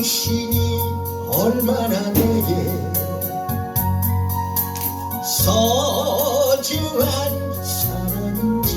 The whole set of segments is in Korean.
당신이 얼마나 내게 소중한 사람인지.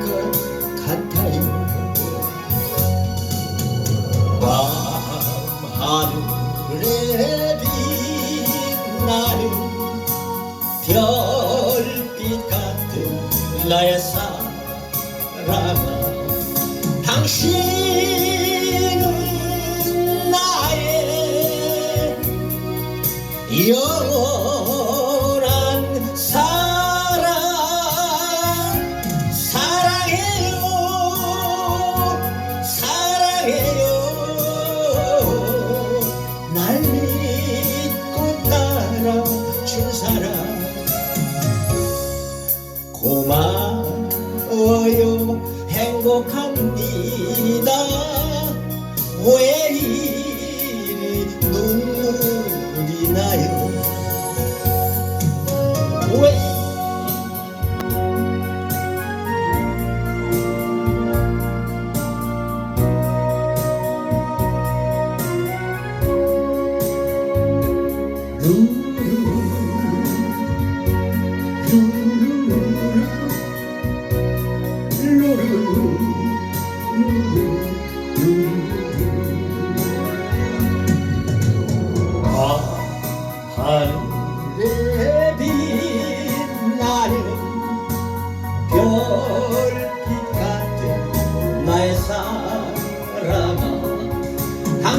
하늘에 빛나는 별빛 같은 나의 사랑아 당신은 나의 영원 따라준 사랑 고마워요. 행복합니다. 왜 이리 눈물이 나요. 왜하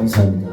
감사합니다